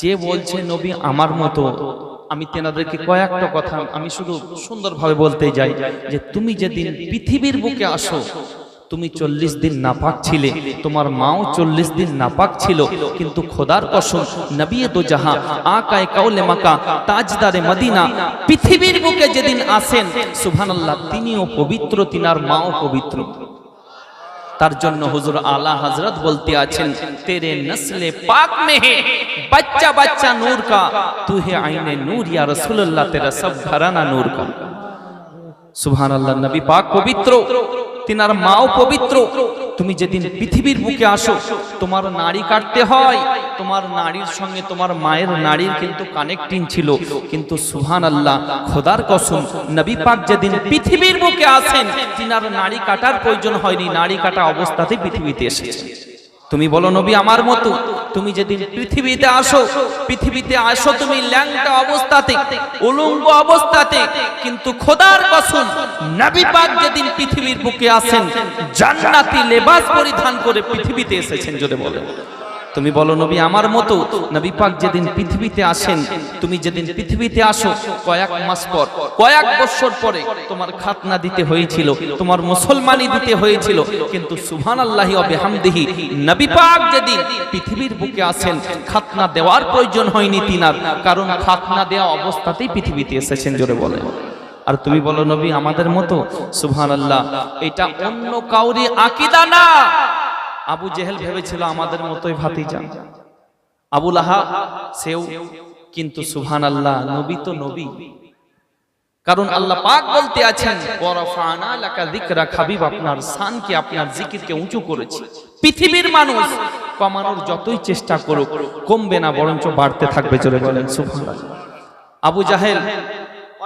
যে বলছে নবী আমার মতো, আমি তেনাদেরকে কয়েকটা কথা আমি শুধু সুন্দরভাবে বলতে যাই, যে তুমি যেদিন পৃথিবীর বুকে আসো, তুমি চল্লিশ দিন নাপাক ছিলে, তোমার মাও চল্লিশ দিন নাপাক ছিল, কিন্তু খোদার কসম, নবী তো জাহা আকায় কাউলে মাকা, তাজদারে মদিনা, পৃথিবীর বুকে যেদিন আসেন, সুবহানাল্লাহ, তিনিও পবিত্র, তিনার মাও পবিত্র। তার জন্য হুজুর আলা হজরত বলতে আছেন, তেরে নসলে পাক মে হে, বাচ্চা বাচ্চা নূর কা, তু হে আইনে নূর, ইয়া রাসূলুল্লাহ, তেরা সব ঘরানা নূর কা। সুবহানাল্লাহ, নবী পাক পবিত্র, তিনার মাও পবিত্র। তুমি যেদিন পৃথিবীর বুকে আসো তোমার নারী কাটতে হয়। তোমার নারীর সঙ্গে তোমার মায়ের নারীর কিন্তু কানেক্টিং ছিল। কিন্তু সুহান আল্লাহ খোদার কসম, নবী পাক যেদিন পৃথিবীর বুকে আসেন তিনার নারী কাটার প্রয়োজন হয়নি, নারী কাটা অবস্থাতেই পৃথিবীতে এসেছে। তুমি বলো, নবী আমার মতো, তুমি যেদিন পৃথিবীতে আসো পৃথিবীতে আসো তুমি ল্যাংটা অবস্থাতে, উলঙ্গ অবস্থাতে, কিন্তু খোদার কসম, নবী পাক যেদিন পৃথিবীর বুকে আসেন জান্নাতি লেবাস পরিধান করে পৃথিবীতে এসেছেন, যদি বলে তুমি বলো, নবী আমার মতো, নবী পাক যেদিন পৃথিবীতে আসেন, তুমি যেদিন পৃথিবীতে আসো, কয়েক মাস পর, কয়েক বছর পরে তোমার খাতনা দিতে হয়েছিল, তোমার মুসলমানি দিতে হয়েছিল, কিন্তু সুবহান আল্লাহি হামদিহি নবী পাক যেদিন পৃথিবীর বুকে আসেন, খাতনা দেওয়ার প্রয়োজন হয়নি তিনার, কারণ খাতনা দেওয়া অবস্থাতেই পৃথিবীতে এসেছেন জোরে বলে আর তুমি বলো, নবী আমাদের মতো সুহান আল্লাহ এটা অন্য কাউরি আকিদা না। আবু জেহেল ভেবেছিল আমাদের মতোই ভাতিজা। আবু লাহা সেও কিন্তু সুহান আল্লাহ নবী তো নবী। কারণ আল্লাহ পাক বলতে আছেন আপনার শানকে আপনার জিকিরকে উঁচু করেছি। পৃথিবীর মানুষ কমানোর যতই চেষ্টা করুক কমবে না বরঞ্চ বাড়তে থাকবে চলে বলেন সুবহানাল্লাহ। আবু জাহেল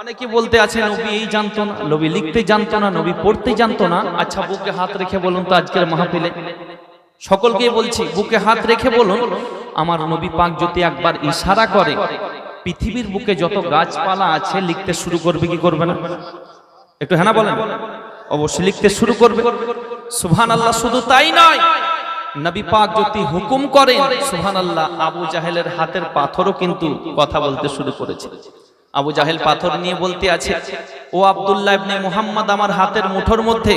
অনেকে বলতে আছে নবী এই জানতো না নবী লিখতে জানতো না নবী পড়তে জানতো না। আচ্ছা বুকে হাত রেখে বলুন তো আজকের মাহফিলে। সকলকে বলছি বুকে হাত রেখে বলুন আমার নবী পাক যদি একবার ইশারা করে পৃথিবীর বুকে যত গাছপালা আছে লিখতে শুরু করবে কি করবে না? একটু হ্যাঁ বলেন। অবশ্যই লিখতে শুরু করবে। সুবহান আল্লাহ শুধু তাই নয়। নবী পাক যদি হুকুম করেন সুবহান আল্লাহ আবু জাহেলের হাতের পাথরও কিন্তু কথা বলতে শুরু করেছে। আবু জাহেল পাথর নিয়ে বলতে আছে ও আব্দুল্লাহ ইবনে মুহাম্মদ আমার হাতের মুঠোর মধ্যে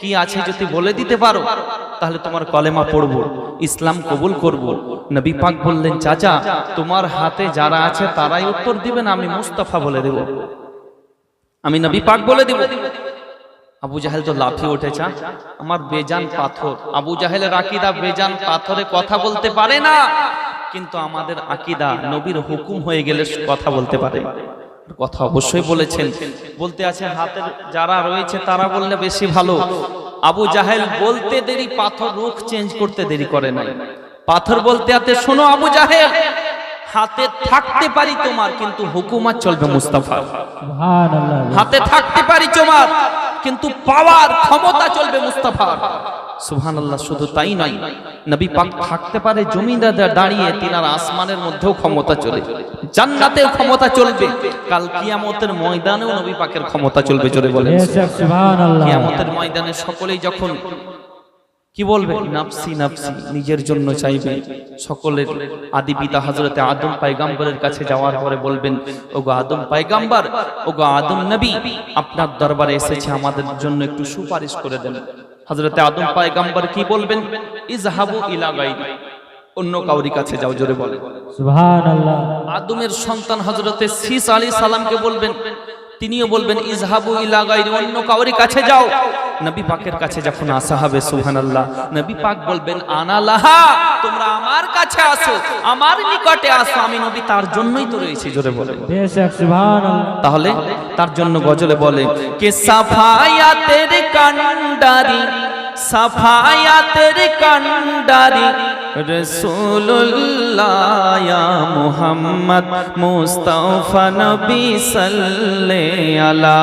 কি আছে যদি বলে দিতে পারো? তাহলে তোমার কলেমা পড়ব, ইসলাম কবুল করব। নবী পাক বললেন, চাচা, তোমার হাতে যারা আছে তারাই উত্তর দিবেন, আমি মুস্তাফা বলে দেব। আমি নবী পাক বলে দেব। আবু জাহেল তো লাফিয়ে উঠেছে আমার বেজান পাথর। আবু জাহেলের আকিদা, বেজান পাথরে কথা বলতে পারে না, কিন্তু আমাদের আকিদা, নবীর হুকুম হয়ে গেলে কথা বলতে পারে। কথা অবশ্যই বলেছেন। বলতে আছে, হাতের যারা রয়েছে তারা বললে বেশি ভালো। আবু জাহেল বলতে দেরি পাথর রুখ চেঞ্জ করতে দেরি করে নাই। পাথর বলতে আতে শোনো আবু জাহেল হাতে থাকতে পারি তোমার কিন্তু হুকুমাত চলবে মুস্তাফা হাতে থাকতে পারি তোমার কিন্তু পাওয়ার ক্ষমতা চলবে মুস্তাফার। আল্লাহ শুধু তাই নয় নবী পাক থাকতে পারে জমিদার দাঁড়িয়ে তিনার আসমানের মধ্যেও ক্ষমতা চলে জান্নাতেও ক্ষমতা চলবে কাল কিয়ামতের ময়দানেও নবী পাকের ক্ষমতা চলবে জোরে বলে কিয়ামতের ময়দানে সকলেই যখন কি বলবে? নাফসি নাফসি নিজের জন্য চাইবে। সকলের আদি পিতা হজরতে আদম পাইগাম্বরের কাছে যাওয়ার পরে বলবেন ওগো আদম পাইগাম্বার ওগো আদম নবী আপনার দরবারে এসেছে আমাদের জন্য একটু সুপারিশ করে দেন। হজরতে আদম পাইগাম্বার কি বলবেন? ইজহাবু ইলা গাইরি অন্য কাউরি কাছে যাও জোরে বলে। সুবহানাল্লাহ। আদমের সন্তান হজরতে সিস আলী সালামকে বলবেন তিনিও বলবেন ইজহাবু ইলা গাইরি অন্য কাউরি কাছে যাও। নবী পাকের কাছে যখন আসা হবে সুবহানাল্লাহ নবী পাক বলবেন আনা লাহা তোমরা আমার কাছে আসো আমার নিকটে আসো আমি নবী তার জন্যই তো রয়েছি। জোরে বলে। তাহলে তার জন্য গজলে বলে কে সাফায়াতের কান্ডারি সাফায়াতের কান্ডারি রসুল্লাহ মুহাম্মদ মুস্তাফা নবী সাল্লে আলা